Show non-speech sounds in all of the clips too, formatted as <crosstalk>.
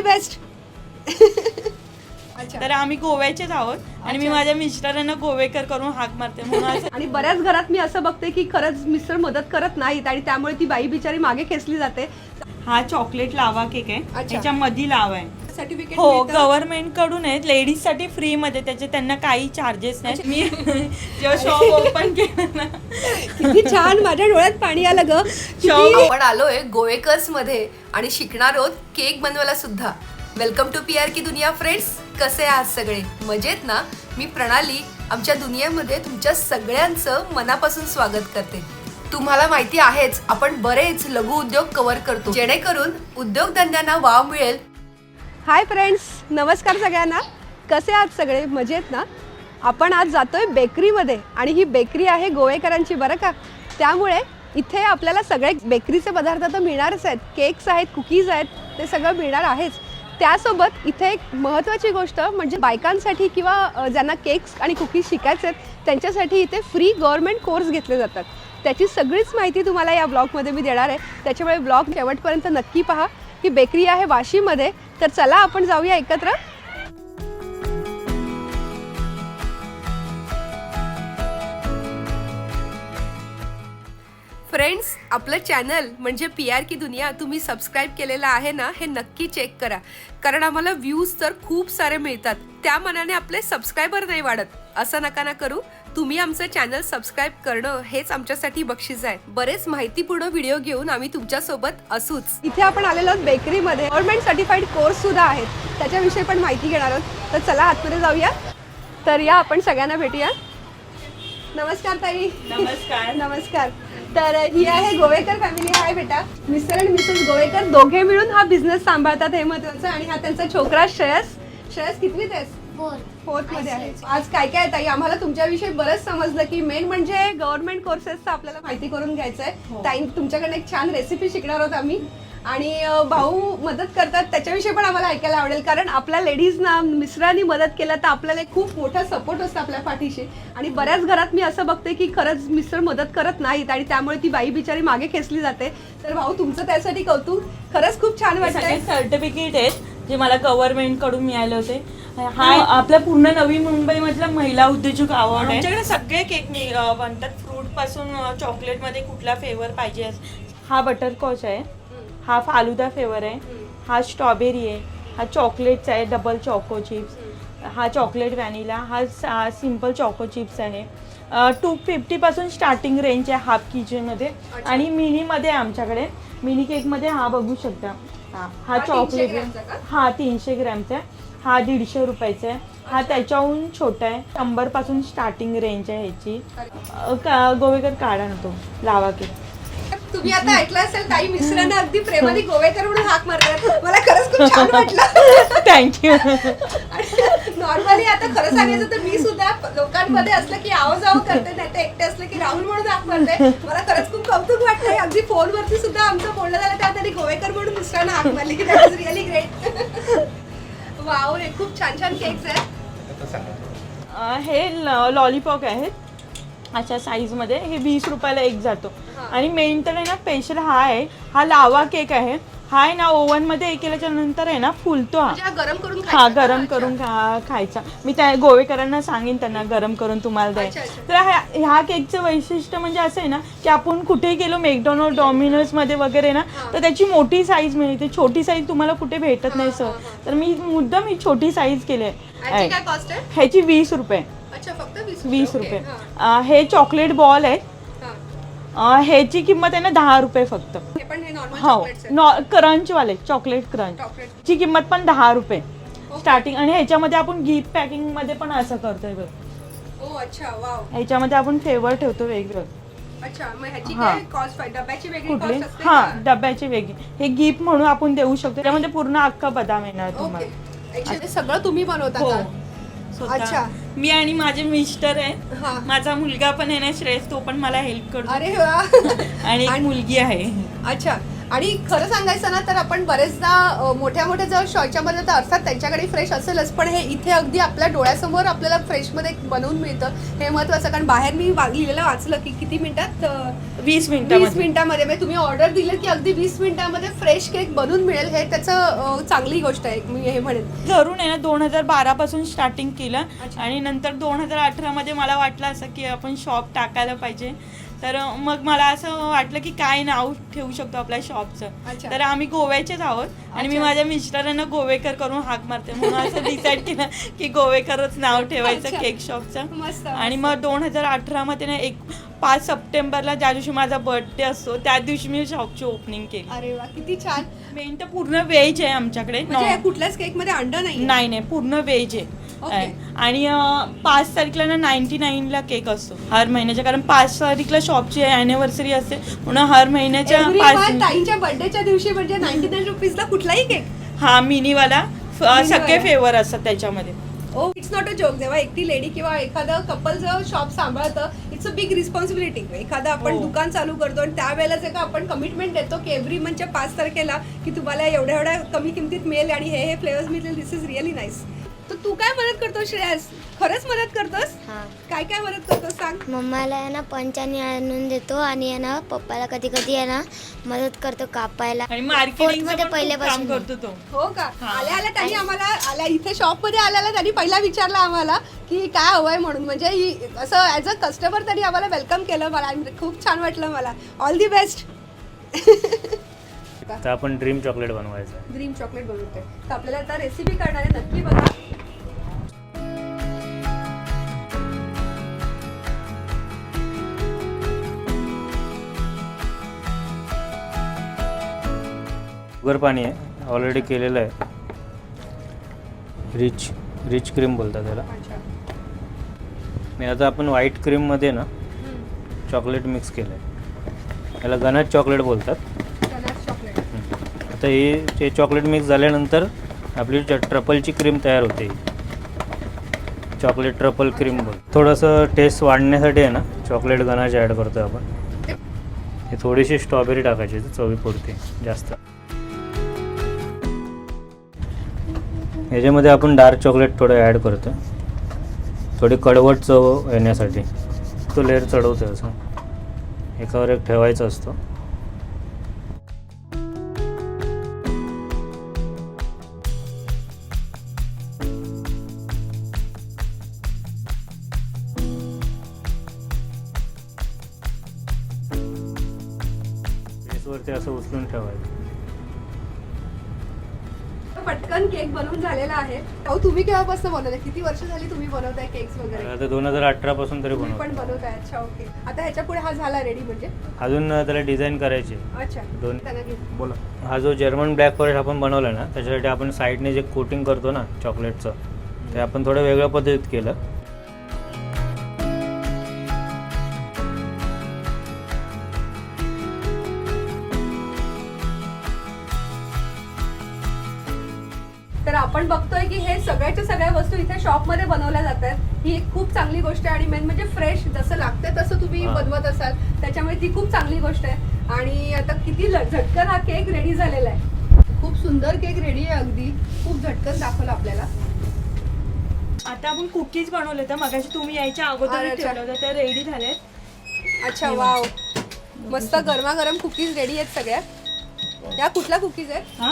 The best अच्छा. तर आम्ही गोव्याचेच आहोत आणि मी. माझ्या मिस्टरांना गोवेकर करून हाक मारते म्हणून <laughs> आणि बऱ्याच घरात मी असं बघते की खरंच मिस्टर मदत करत नाहीत आणि त्यामुळे ती बाई बिचारी मागे खेचली जाते. हा चॉकलेट लावा केक आहे. अच्छा. त्याच्यामध्ये लावा आहे. सर्टिफिकेट हो गव्हर्नमेंटकडून आहे लेडीजसाठी फ्री मध्ये. त्याचे त्यांना काही चार्जेस नाही. मी <laughs> जेव्हा शॉप ओपन केलं ना. किती छान. माझ्या डोळ्यात पाणी आलं ग. शॉप <laughs> आपण आलोय गोवेकर्समध्ये आणि शिकणार आहोत केक बनवायला सुद्धा. वेलकम टू पी आर की दुनिया फ्रेंड्स कसे आहात सगळे? मजेत ना? मी प्रणाली आमच्या दुनियेमध्ये तुमच्या सगळ्यांचं मनापासून स्वागत करते. तुम्हाला माहिती आहेच आपण बरेच लघु उद्योग कव्हर करतो. जेणेकरून उद्योगधंद्यांना वाव मिळेल हाय फ्रेंड्स नमस्कार सगळ्यांना. कसे आहात सगळे? मजेत ना? आपण आज जातोय बेकरीमध्ये आणि ही बेकरी आहे गोवेकरांची बरं का? त्यामुळे इथे आपल्याला सगळे बेकरीचे पदार्थ तर मिळणारच आहेत. केक्स आहेत कुकीज आहेत ते सगळं मिळणार आहेच. त्यासोबत इथे एक महत्त्वाची गोष्ट म्हणजे बायकांसाठी किंवा ज्यांना केक्स आणि कुकीज शिकायचे आहेत त्यांच्यासाठी इथे फ्री गव्हर्नमेंट कोर्स घेतले जातात. त्याची सगळीच माहिती तुम्हाला या ब्लॉगमध्ये मी देणार आहे. त्याच्यामुळे ब्लॉग शेवटपर्यंत नक्की पहा. ही बेकरी आहे वाशीमध्ये तर चला आपण जाऊया एकत्र. फ्रेंड्स आपलं चॅनल म्हणजे पी आर की दुनिया तुम्ही सबस्क्राईब केलेलं आहे ना हे नक्की चेक करा. कारण आम्हाला व्ह्यूज तर खूप सारे मिळतात. त्या मनाने आपले सबस्क्रायबर नाही वाढत. असं नका ना करू. तुम्ही आमचं चॅनल सबस्क्राईब करणं हेच आमच्यासाठी बक्षीस आहे. बरेच माहितीपूर्ण व्हिडिओ घेऊन आम्ही तुमच्यासोबत असूच. इथे आपण आलेलो आहोत बेकरीमध्ये गव्हर्नमेंट सर्टिफाईड कोर्स सुद्धा आहेत. त्याच्याविषयी पण माहिती घेणार आहोत. तर चला आतमध्ये जाऊया. तर या आपण सगळ्यांना भेटूया. नमस्कार ताई. नमस्कार. नमस्कार. तर ही आहे गोवेकर फॅमिली हाय बेटा. मिस्टर आणि मिसेस गोवेकर दोघे मिळून हा बिझनेस सांभाळतात हे महत्वाचं. आणि हा त्यांचा छोकरा श्रेयस. श्रेयस कितवीत आहेस? फोर्थ. मध्ये आहे. आज काय काय ताई? आम्हाला तुमच्याविषयी बरंच समजलं की मेन म्हणजे गव्हर्नमेंट कोर्सेसचं आपल्याला माहिती करून घ्यायचं आहे हो. ताई तुमच्याकडनं एक छान रेसिपी शिकणार आहोत आम्ही. आणि भाऊ मदत करतात त्याच्याविषयी पण आम्हाला ऐकायला आवडेल. कारण आपल्या लेडीजना मिस्टरांनी मदत केलं तर आपल्याला एक खूप मोठा सपोर्ट असतो आपल्या पाठीशी. आणि बऱ्याच घरात मी असं बघते की खरंच मिस्टर मदत करत नाहीत आणि त्यामुळे ती बाई बिचारी मागे खेचली जाते. तर भाऊ तुमचं त्यासाठी कौतुक. खरंच खूप छान वाटतंय. सर्टिफिकेट आहेत जे मला गव्हर्नमेंटकडून मिळाले होते. हा आपल्या पूर्ण नवी मुंबई मधला महिला उद्योजक अवॉर्ड आहे. आमच्याकडे सगळे केक नि- अं, बनतात. फ्रूटपासून चॉकलेटमध्ये कुठला फ्लेवर पाहिजे अस- हा बटर कॉच आहे. हा फालुदा फ्लेवर आहे. हा स्ट्रॉबेरी आहे. हा चॉकलेटचा आहे डबल चॉको चिप्स हा चॉकलेट व्हॅनिला हा सिंपल चॉको चिप्स आहे. टू फिफ्टी पासून स्टार्टिंग रेंज आहे हाफ किचनमध्ये आणि मिनीमध्ये आहे आमच्याकडे मिनी केकमध्ये हा बघू शकता. हा. हा हा 300 चॉकलेट ग्रॅमचा का? हा तीनशे ग्रॅमचा आहे. हा दीडशे रुपयाचा आहे. हा त्याच्याहून छोटा आहे. शंभरपासून स्टार्टिंग रेंज आहे ह्याची. का- गोवेकर काढा ना तो लावा केक तुम्ही आता ऐकलं असेल ताई मिस्टरांना अगदी प्रेमाने <laughs> गोवेकर म्हणून हाक मारतात मला खरंच खूप छान <laughs> वाटलं. थँक्यू नॉर्मली आता खरं सांगायचं तर मी सुद्धा लोकांमध्ये असलं की आव जाव करते नाही तर एकटे असलं की राहुल म्हणून हाक मारते. मला खरंच खूप कौतुक वाटतंय. अगदी फोनवरती सुद्धा आमचं बोलणं झालं त्या त्यांनी गोवेकर म्हणून मिस्टरांना हाक मारली की that is really great wow रे खूप छान छान केक्स आहेत. हे लॉलीपॉप आहेत अशा साईजमध्ये हे वीस रुपयाला एक जातो. आणि मेन तर आहे ना स्पेशल हा आहे. हा लावा केक आहे. हा आहे ना ओव्हनमध्ये हे केल्याच्यानंतर आहे ना फुलतो हा. म्हणजे हा गरम करून हा खायचा का? गरम करून खा खायचा. मी त्या गोवेकरांना सांगेन त्यांना गरम करून तुम्हाला द्याय अच्छा, अच्छा. तर ह्या- ह्या केकचं वैशिष्ट्य म्हणजे असं आहे ना की आपण कुठेही गेलो मॅकडॉनल्ड डॉमिनोजमध्ये वगैरे ना तर त्याची मोठी साईज मिळते. छोटी साईज तुम्हाला कुठे भेटत नाही सर तर मी मुद्दाम ही छोटी साईज केली याची आहे. काय कॉस्ट आहे? ह्याची वीस रुपये. अच्छा फक्त वीस वीस ओके, रुपये. हा, अं, हे चॉकलेट बॉल आहेत. अं, ह्याची किंमत आहे ना दहा रुपये फक्त. हे पण हे नॉर्मल हो चॉकलेट्स आहेत. नॉ क्रंच वाले चॉकलेट क्रंच चॉकलेट ची किंमत पण दहा रुपये. स्टार्टिंग आणि ह्याच्यामध्ये आपण गिफ्ट पॅकिंगमध्ये पण असं करतोय बघ. ओ अच्छा वाव ह्याच्यामध्ये आपण फ्लेवर ठेवतो वेगवेगळं अच्छा मग ह्याची हा. काय कॉस्ट डब्याची वेगळी कुठली? कॉस्ट असते हा का? डब्याची वेगळी. हे गिफ्ट म्हणून आपण देऊ शकतो. त्यामध्ये पूर्ण अख्खा बदाम येणार ओके तुम्हाला. Actually, सगळं तुम्ही बनवता हो. का? स्वतः. अच्छा. मी आणि माझे मिस्टर आहे. हा. माझा मुलगा पण आहे ना श्रेयस तो पण मला हेल्प करतो. अरे वा. <laughs> आणि एक मुलगी आहे. अच्छा. आणि खरं सांगायचं ना तर आपण बरेचदा मोठ्या मोठ्या जर शौचामध्ये तर अर्थात त्यांच्याकडे फ्रेश असेलच पण हे इथे अगदी आपल्या डोळ्यासमोर आपल्याला फ्रेशमध्ये बनवून मिळतं. हे महत्वाचं कारण बाहेर मी लिहिलेलं वाचलं की किती मिनिटात वीस वीस मिनिटामध्ये. म्हणजे तुम्ही ऑर्डर दिली की अगदी वीस मिनिटामध्ये फ्रेश केक बनवून मिळेल हे त्याचं चांगली गोष्ट आहे मी हे म्हणेन. घरून आहे ना दोन हजार बारा पासून स्टार्टिंग केलं. आणि नंतर दोन हजार अठरा मध्ये मला वाटलं असं की आपण शॉप टाकायला पाहिजे. तर मग मला असं वाटलं की काय नाव ठेवू शकतो आपल्या. शॉपचं तर आम्ही गोव्याचेच आहोत आणि मी. माझ्या मिस्टरांना गोवेकर करून हाक मारते म्हणून असं डिसाईड केलं की गोवेकरच नाव ठेवायचं. केक शॉपचं आणि मग दोन हजार अठरामध्ये ना एक पाच सप्टेंबरला ज्या दिवशी माझा बर्थडे असतो त्या दिवशी मी शॉपची ओपनिंग केली अरे वा किती छान मेन तर पूर्ण व्हेज आहे आमच्याकडे म्हणजे कुठल्याच केकमध्ये अंड नाही नाही पूर्ण व्हेज ओके. आहे आणि पाच तारीखला ना नाईन्टी नाईनला केक असतो हर महिन्याच्या. कारण पाच तारीखला शॉपची अॅनिव्हर्सरी असते म्हणून हर महिन्याच्या पाच ताईंच्या बर्थडेच्या दिवशी म्हणजे नाईन्टी नाईन रुपीजला कुठलाही केक हा मिनीवाला. सगळे फेवर असतात त्याच्यामध्ये. Oh it's not a joke जेव्हा एकटी लेडी किंवा एखादं कपल जर शॉप सांभाळतं इट्स अ बिग रिस्पॉन्सिबिलिटी एखादं आपण हो. दुकान चालू करतो आणि त्यावेळेला जे का आपण कमिटमेंट देतो की एव्हरी मंथच्या पाच तारखेला की तुम्हाला एवढ्या एवढ्या कमी किमतीत मिळेल आणि हे हे फ्लेवर्स मिळतील दिस इज रिअली नाईस तर तू काय मदत करतो श्रेयस? खरंच मदत करतोस? हा. काय काय मदत करतोस सांग. मम्माला आहे ना पंचाने आणून देतो आणि आहे ना पप्पाला कधी कधी आहे ना मदत करतो कापायला. आणि Fourth मार्केटिंगमध्ये पण काम पहिल्यापासून. करतो तो. हो का? हा. आल्या आल्या त्यांनी आम्हाला आल्या इथे शॉपमध्ये आल्याला त्यांनी पहिला विचारलं आम्हाला की काय हवंय म्हणून. म्हणजे ही- असं ऍज अ कस्टमर त्यांनी आम्हाला वेलकम केलं मला आणि खूप छान वाटलं मला. ऑल दी बेस्ट तर आपण ड्रीम चॉकलेट बनवायचं. आहे ड्रीम चॉकलेट बनवते तर आपल्याला आता रेसिपी करणार आहे. नक्की बघा. शुगर पाणी आहे. ऑलरेडी केलेलं आहे. रिच रिच क्रीम बोलतात त्याला. आणि आता आपण व्हाईट क्रीममध्ये ना चॉकलेट मिक्स केलं आहे याला गणज चॉकलेट बोलतात. आता हे ते चॉकलेट मिक्स झाल्यानंतर आपली ट्रपलची क्रीम तयार होते. चॉकलेट ट्रपल क्रीम बघ. थोडंसं टेस्ट वाढण्यासाठी आहे ना चॉकलेट गणाचे ॲड करतो आपण. हे थोडीशी स्ट्रॉबेरी टाकायची चवीपुरती जास्त. याच्यामध्ये आपण डार्क चॉकलेट थोडं ॲड करतो. थोडी कडवट चव येण्यासाठी. तो लेअर चढवतो असं. एकावर एक ठेवायचा असतो. बेसवरती असं उचलून ठेवायचं. पटकन केक बनवून झालेला आहे. अहो तुम्ही केव्हापासून बनवताय? किती वर्ष झाली तुम्ही बनवताय केक्स वगैरे? आता दोन हजार अठरा पासून तरी तुम्ही पण बनवतो बनवताय. अच्छा ओके. आता ह्याच्या पुढे हा झाला रेडी म्हणजे? अजून त्याला डिझाईन करायची. अच्छा. दोन त्यांना घे. बोला. हा जो जर्मन ब्लॅक फॉरेस्ट आपण बनवला ना त्याच्यासाठी आपण साईडने जे कोटिंग करतो ना चॉकलेटचं ते आपण थोडं वेगळ्या पद्धतीत केलं. की हे सगळ्याच्या सगळ्या वस्तू इथे शॉपमध्ये बनवल्या जातात ही एक खूप चांगली गोष्ट आहे आणि मेन म्हणजे फ्रेश जसं लागतं तसं तुम्ही हा. बनवत असाल त्याच्यामुळे ती खूप चांगली गोष्ट आहे. आणि आता किती झटकन हा केक रेडी झालेला आहे. खूप सुंदर केक रेडी आहे अगदी. खूप झटकन दाखवलं आपल्याला. आता आपण कुकीज बनवले तर मगाशी तुम्ही यायच्या अगोदर. ठेवलं होतं. त्या रेडी झालेत. अच्छा वाव मस्त गरमागरम कुकीज रेडी आहेत सगळ्या. या कुठल्या कुकीज आहेत? हा?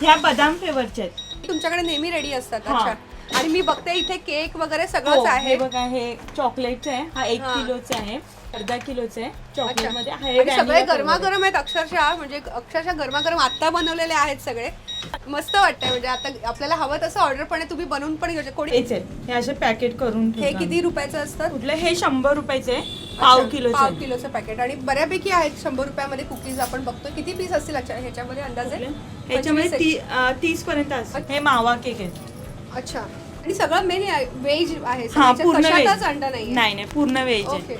ह्या बदाम फ्लेवरच्या आहेत. तुमच्याकडे नेहमी रेडी असतात. अच्छा आणि मी बघते इथे केक वगैरे हो, सगळंच आहे. बघा हे चॉकलेटचं आहे. हा एक. किलोचा आहे अर्धा किलोचा आहे. चॉकलेटमध्ये आणि सगळे. गरमागरम आहेत अक्षरशः म्हणजे अक्षरशः गरमागरम आत्ता बनवलेले आहेत सगळे. मस्त वाटतंय म्हणजे आता आपल्याला हवं तसं ऑर्डर पण तुम्ही बनवून पण घेऊ शकता. कोणी हेच आहे हे असे पॅकेट करून हे किती रुपयाचं असतं. कुठलं? हे शंभर रुपयाचे आहे. पाव किलोचे पाव. किलोचं पॅकेट आणि बऱ्यापैकी आहेत शंभर रुपयामध्ये कुकीज आपण बघतो किती पीस असतील ह्याच्यामध्ये अंदाजे? ह्याच्यामध्ये तीस पर्यंत असतं हे मावा केक आहे. अच्छा. आणि सगळं मेन व्हेज आहे हा पूर्ण कशातच व्हेज अंडा नाही नाही नाही पूर्ण व्हेज आहे. ओके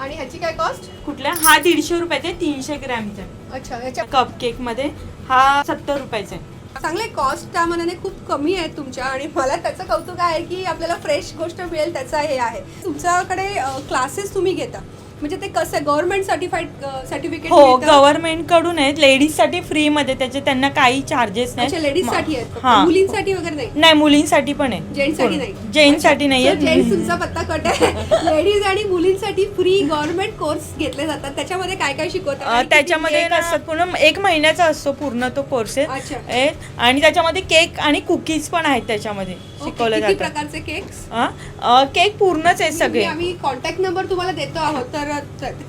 आणि ह्याची काय कॉस्ट कुठल्या? हा दीडशे रुपयाचा आहे तीनशे ग्रॅमचा आहे. अच्छा ह्याच्या कप केकमध्ये हा सत्तर रुपयाचा आहे. चांगले कॉस्ट त्या मनाने खूप कमी आहेत तुमच्या आणि मला त्याचं कौतुक आहे की आपल्याला फ्रेश गोष्ट मिळेल त्याचं हे आहे. तुमच्याकडे क्लासेस तुम्ही घेता. म्हणजे ते कसं गव्हर्नमेंट सर्टिफाईड सर्टिफिकेट हो गव्हर्नमेंटकडून आहेत. लेडीजसाठी फ्री मध्ये त्याचे त्यांना काही चार्जेस नाही लेडीजसाठी आहेत. हा. मुलींसाठी वगैरे नाही? नाही मुलींसाठी पण आहे जेंट्ससाठी नाही. जेंट्ससाठी नाही जेंट्स तुमचा पत्ता कट आहे. लेडीज आणि मुलींसाठी फ्री गव्हर्नमेंट कोर्स घेतले जातात. त्याच्यामध्ये काय काय शिकवतात? आणि किती त्याच्यामध्ये नसतात पूर्ण एक महिन्याचा असतो पूर्ण तो कोर्स अच्छा. आहे आणि त्याच्यामध्ये केक आणि कुकीज पण आहेत त्याच्यामध्ये शिकवलं किती जातं प्रकारचे केक्स? केक पूर्णच आहे सगळे. आम्ही कॉन्टॅक्ट नंबर तुम्हाला देतो आहोत. तर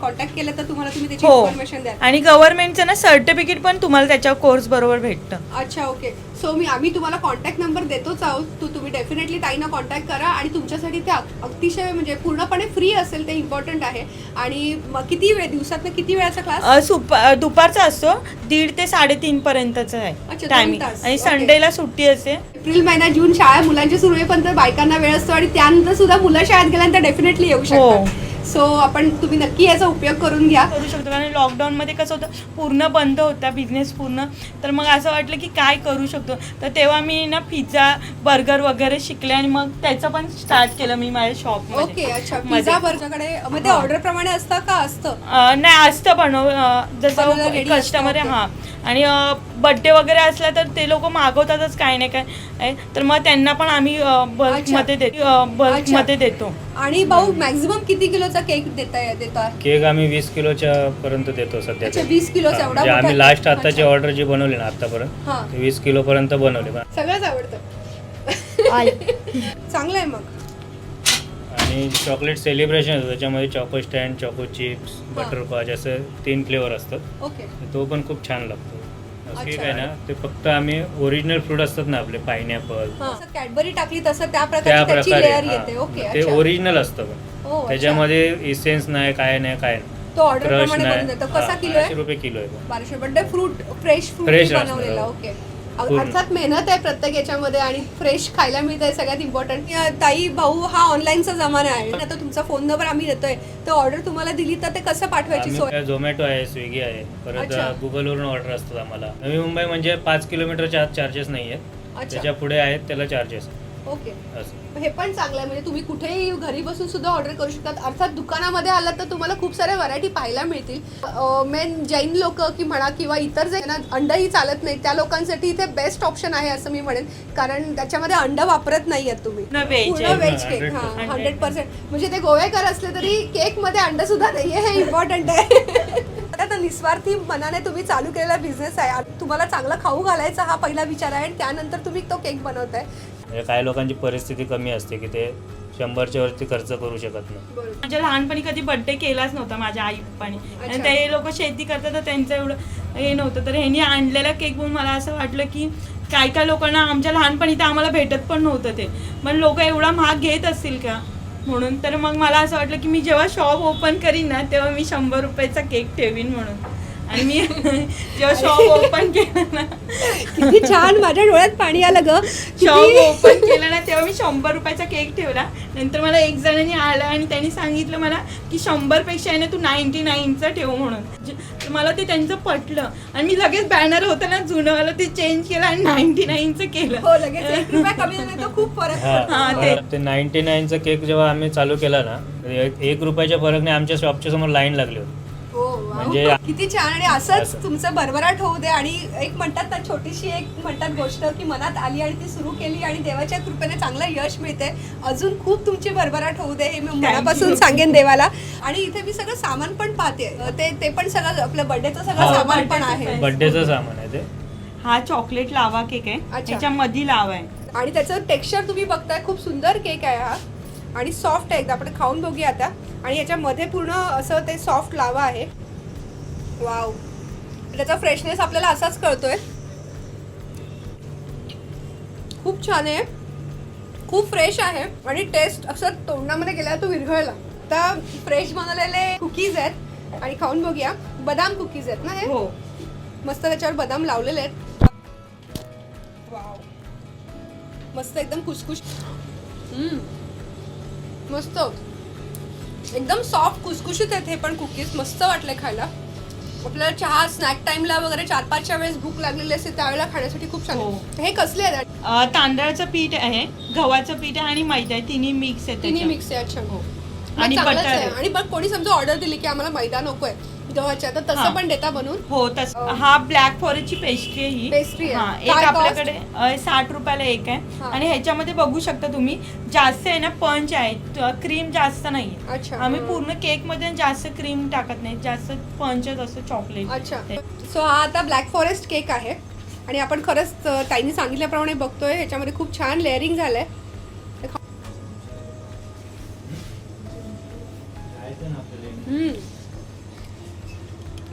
कॉन्टॅक्ट केलं तर तुम्हाला तुम्ही त्याची हो. इन्फॉर्मेशन द्या. आणि गव्हर्नमेंटचं ना सर्टिफिकेट पण तुम्हाला त्याच्या कोर्स बरोबर भेटतं. अच्छा ओके सो मी आम्ही तुम्हाला कॉन्टॅक्ट नंबर देतोच आहोत. तो तुम्ही डेफिनेटली ताईना कॉन्टॅक्ट करा आणि तुमच्यासाठी ते अग- अतिशय म्हणजे पूर्णपणे फ्री असेल ते इम्पॉर्टंट आहे. आणि मग किती वेळ दिवसात किती वेळाचा क्लास अ, सुप- अ, दुपारचा असतो. दीड ते साडेतीन पर्यंतच अच्छा, आहे दोन टायमिंग तास. आणि ओके. संडेला सुट्टी असते. एप्रिल महिना जून शाळा मुलांची सुरू होईपर्यंत बायकांना वेळ असतो आणि त्यानंतर सुद्धा मुलं शाळेत गेल्यानंतर डेफिनेटली येऊ शकतात. सो आपण तुम्ही नक्की याचा उपयोग करून घ्या. करू शकतो कारण लॉकडाऊन मध्ये कसं होतं पूर्ण बंद होता बिझनेस पूर्ण. तर मग असं वाटलं की काय करू शकतो? तर तेव्हा मी ना पिझ्झा बर्गर वगैरे शिकले आणि मग त्याचं पण स्टार्ट केलं मी माझ्या शॉप ओके अच्छा. पिझ्झा बर्गरकडे मग ते ऑर्डर प्रमाणे असतं का? असतं. नाही असतं बनव अ, जसं ready कस्टमर असतं, हां. आणि बड्डे वगैरे असला तर ते लोक मागवतातच काय नाही काय आहे. तर मग त्यांना पण आम्ही बल्कमध्ये देतो बल्कमध्ये देतो. आणि भाऊ मॅक्झिमम किती किलोचा केक देता देता? केक आम्ही वीस किलोच्या पर्यंत देतो सध्या अच्छा. 20 किलोचा एवढा म्हणजे आम्ही लास्ट. आताची अच्छा. ऑर्डर जी बनवली ना आतापर्यंत हा. ते वीस किलो पर्यंत बनवली. सगळंच आवडतं. <laughs> चांगलं आहे मग. आणि चॉकलेट सेलिब्रेशन त्याच्यामध्ये choco stand choco chips butter पाच असं तीन फ्लेवर असतात. ओके तो पण खूप छान लागतो. केक अच्छा. आहे ना ते फक्त आम्ही ओरिजिनल फ्रूट असतात ना आपले पायनॅपल कॅडबरी टाकली तसं त्या त्या प्रकारे त्याची प्रकारे लेअर. येते ओके ते अच्छा. ओरिजिनल असतं पण अच्छा. त्याच्यामध्ये इसेन्स नाही काय नाही काय नाही तो ऑर्डर क्रश प्रमाणे नाही देतो कसा हा, किलो 500 आहे रुपये किलो आहे. बाराशे फ्रूट फ्रेश फ्रूट Fresh बनवलेला हो. ओके. अर्थात मेहनत आहे प्रत्येक याच्यामध्ये आणि फ्रेश खायला मिळतं सगळ्यात इम्पॉर्टंट ताई भाऊ हा ऑनलाईनचा जमाना आहे आता तुमचा फोन नंबर आम्ही देतोय. तर ऑर्डर तुम्हाला दिली तर ते कसं पाठवायची सोय? आम्ही झोमॅटो आहे स्विगी आहे. परत अच्छा. गुगलवरून ऑर्डर असतात आम्हाला. नवी मुंबई म्हणजे पाच किलोमीटरच्या आत चार्जेस नाही आहेत अच्छा. त्याच्या पुढे आहेत त्याला चार्जेस ओके. असं. हे पण चांगलं आहे. म्हणजे तुम्ही कुठेही घरी बसून सुद्धा ऑर्डर करू शकतात. अर्थात दुकानामध्ये आलात तर तुम्हाला खूप साऱ्या व्हरायटी पाहायला मिळतील. मेन जैन लोक की म्हणा किंवा इतर जे ना अंडही चालत नाही त्या लोकांसाठी इथे बेस्ट ऑप्शन आहे असं मी म्हणेन. कारण त्याच्यामध्ये अंड वापरत नाही आहेत तुम्ही. पूर्ण आहे. Veg cake 100%. हा हंड्रेड पर्सेंट म्हणजे ते गोवेकर असले तरी केकमध्ये अंड सुद्धा नाहीये. हे इम्पॉर्टंट आहे. <laughs> आता निस्वार्थी मनाने तुम्ही चालू केलेला बिझनेस आहे. तुम्हाला चांगलं खाऊ घालायचा हा पहिला विचार आहे. आणि त्यानंतर तुम्ही तो केक बनवताय. म्हणजे काही लोकांची परिस्थिती कमी असते की ते शंभरच्या वरती खर्च करू शकत नाही. माझ्या लहानपणी कधी बर्थडे केलाच नव्हता माझ्या आई पप्पानी आणि अच्छा. ते लोक शेती करतात तर त्यांचं एवढं हे नव्हतं. तर ह्यांनी आणलेला केक बघून मला असं वाटलं की काय काय लोकांना आमच्या लहानपणी तर आम्हाला भेटत पण नव्हतं ते. पण लोक एवढा महाग घेत असतील का? म्हणून तर मग मला असं वाटलं की मी जेव्हा शॉप ओपन करीन ना तेव्हा मी शंभर रुपयाचा केक ठेवीन म्हणून. आणि मी <laughs> जेव्हा शॉप ओपन केलं ना. किती छान माझ्या डोळ्यात पाणी आलं ग. शॉप ओपन केलं ना तेव्हा मी शंभर रुपयाचा केक ठेवला. नंतर मला एक जणांनी आला आणि त्यांनी सांगितलं मला की शंभरपेक्षा आहे ना तू नाईन्टी नाईनचा ठेव म्हणून. मला ते त्यांचं पटलं. आणि मी लगेच बॅनर होतं ना जुनं मला ते चेंज केलं आणि नाईन्टी नाईनचं केलं. हो लगेच कमी झाला तर खूप फरक ते- नाईन्टी नाईनचा केक जेव्हा आम्ही चालू केला ना एक- रुपयाच्या फरकने आमच्या शॉपच्या समोर लाईन लागली होती. म्हणजे- किती छान आणि असंच असं. तुमचं भरभराट होऊ दे आणि एक म्हणतात ना छोटीशी एक म्हणतात गोष्ट की मनात आली आणि ती सुरू केली आणि देवाच्या कृपेने चांगलं यश मिळते अजून खूप तुमची भरभराट होऊ दे हे मी मनापासून सांगेन देवाला. आणि इथे मी सगळं सामान पण पाहते. ते ते पण सगळं आपलं बर्थडेचं सगळं हा. सामान पण आहे. चं बड्डेचं सामान आहे ते. हा चॉकलेट लावा केक आहे. अच्छा. त्याच्यामध्ये लावा आहे. आणि त्याचं टेक्स्चर तुम्ही बघताय खूप सुंदर केक आहे हा. आणि सॉफ्ट आहे एकदा आपण खाऊन बघूया आता. आणि याच्यामध्ये पूर्ण असं ते सॉफ्ट लावा आहे. वाव. त्याचा फ्रेशनेस आपल्याला असाच कळतोय. खूप छान आहे. खूप फ्रेश आहे आणि टेस्ट असं तोंडामध्ये गेल्यावर तो विरघळला. आता फ्रेश बनवलेले कुकीज आहेत आणि खाऊन बघूया. बदाम कुकीज आहेत ना हे? हो. मस्त त्याच्यावर बदाम लावलेले आहेत. वाव. मस्त एकदम हम्म. मस्त. एकदम सॉफ्ट खुसखुशीत आहेत हे पण कुकीज मस्त वाटले खायला. आपल्याला चहा स्नॅक टाइमला वगैरे चार पाचच्या वेळेस भूक लागलेली असते त्यावेळेला खाण्यासाठी खूप छान आहे. हो. हे कसले आहेत अं, तांदळाचं पीठ आहे गव्हाचं पीठ आहे आणि मैदा आहे तिन्ही मिक्स आहे तिन्ही त्याच्यात. मिक्स आहे अच्छा हो आणि बटर आहे. आणि मग कोणी समजा ऑर्डर दिली की आम्हाला मैदा नकोय गव्हाच्या तर हा. तसं पण देता बनवून हो तस. हा ब्लॅक फॉरेस्टची पेस्ट्री आहे ही. आहे. हा, एक काय cost? आपल्याकडे अ, साठ रुपयाला एक हा. आहे आणि ह्याच्यामध्ये बघू शकता तुम्ही जास्त आहे ना पंच आहे. क्रीम जास्त नाही अच्छा. आम्ही. पूर्ण केकमध्ये जास्त क्रीम टाकत नाही. जास्त असतं चॉकलेट. अच्छा. सो हा आता ब्लॅक फॉरेस्ट केक आहे. आणि आपण खरंच अं, ताईंनी सांगितल्याप्रमाणे बघतोय. ह्याच्यामध्ये खूप छान लेअरिंग झालंय.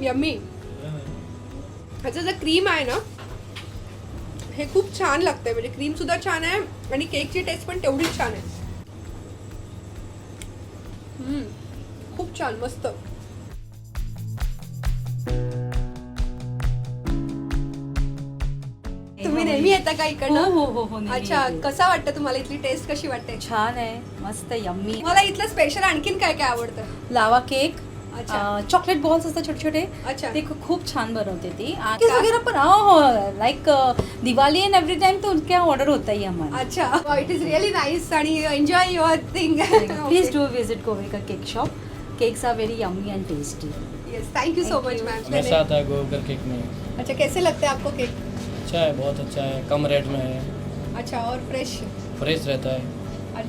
यम्मी ह्याचं जे क्रीम आहे ना हे खूप छान लागतंय. म्हणजे क्रीम सुद्धा छान आहे आणि केकची टेस्ट पण तेवढीच छान आहे. हम्म. खूप छान मस्त. तुम्ही नेहमी येता का हो इकडनं हो हो हो अच्छा. कसा वाटतं तुम्हाला? इथली टेस्ट कशी वाटते? छान आहे मस्त यम्मी मला इथलं स्पेशल आणखीन काय काय आवडतं? लावा केक. चॉकलेट बॉल्स असतात छोटे छोटे अच्छा. ते खूप छान बनवते ती. वगैरह पण? हो like Diwali and every time तो उनके यहाँ ऑर्डर होता ही हमारा अच्छा. इट इज रिअली नाईस आणि enjoy your thing please do visit Gowekar cake shop cakes are very yummy and tasty yes thank you so much ma'am आता है गोकर केक में। अच्छा कैसे लगता है आपको केक अच्छा है बहुत अच्छा है। कम रेट में है। अच्छा और फ्रेश फ्रेश रहता है।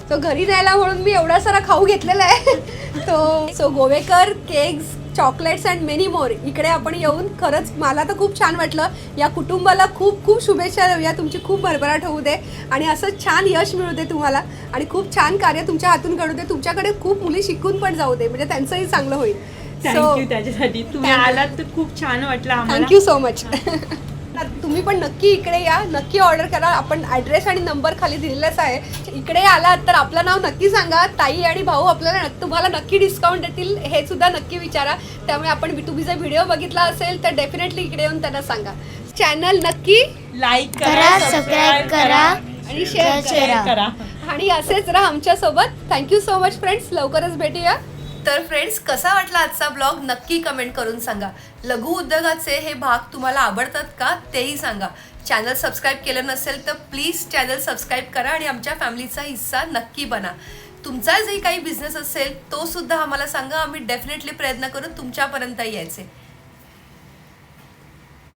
तो घरी न्यायला म्हणून मी एवढा सारा खाऊ घेतलेला आहे. तो so Gowekar cakes chocolates and many more इकडे आपण येऊन खरंच मला तर खूप छान वाटलं. या कुटुंबाला खूप खूप शुभेच्छा देऊया. तुमची खूप भरभराट होऊ दे. आणि असं छान यश मिळू दे तुम्हाला. आणि खूप छान कार्य तुमच्या हातून घडू दे. तुमच्याकडे खूप मुली शिकून पण जाऊ दे. म्हणजे त्यांचंही चांगलं होईल. थँक्यू त्याच्यासाठी. तुम्ही. आलात तर खूप छान वाटलं थँक्यू सो मच तुम्ही पण नक्की इकडे या नक्की ऑर्डर करा. आपण ॲड्रेस आणि नंबर खाली दिलेलाच आहे. इकडे आलात तर आपलं नाव नक्की सांगा. ताई आणि भाऊ आपल्याला नक्की- तुम्हाला नक्की डिस्काउंट देतील हे सुद्धा नक्की विचारा. त्यामुळे आपण तुम्ही जर व्हिडिओ बघितला असेल तर डेफिनेटली इकडे येऊन त्यांना सांगा. चॅनल नक्की लाईक करा, करा सबस्क्राईब करा. आणि शेअर शेअर करा. करा आणि असेच राहा आमच्यासोबत. थँक्यू सो मच फ्रेंड्स लवकरच भेटूया. तर फ्रेंड्स कसा वाटला आजचा ब्लॉग नक्की कमेंट करून सांगा. लघु उद्योगाचे हे भाग तुम्हाला आवडतात का तेही सांगा. चॅनल सबस्क्राईब केलं नसेल तर प्लीज चॅनल सबस्क्राईब करा आणि आमच्या फॅमिलीचा हिस्सा नक्की बना. तुमचा जे काही बिझनेस असेल तो सुद्धा आम्हाला सांगा. आम्ही डेफिनेटली प्रयत्न करून तुमच्यापर्यंत यायचे.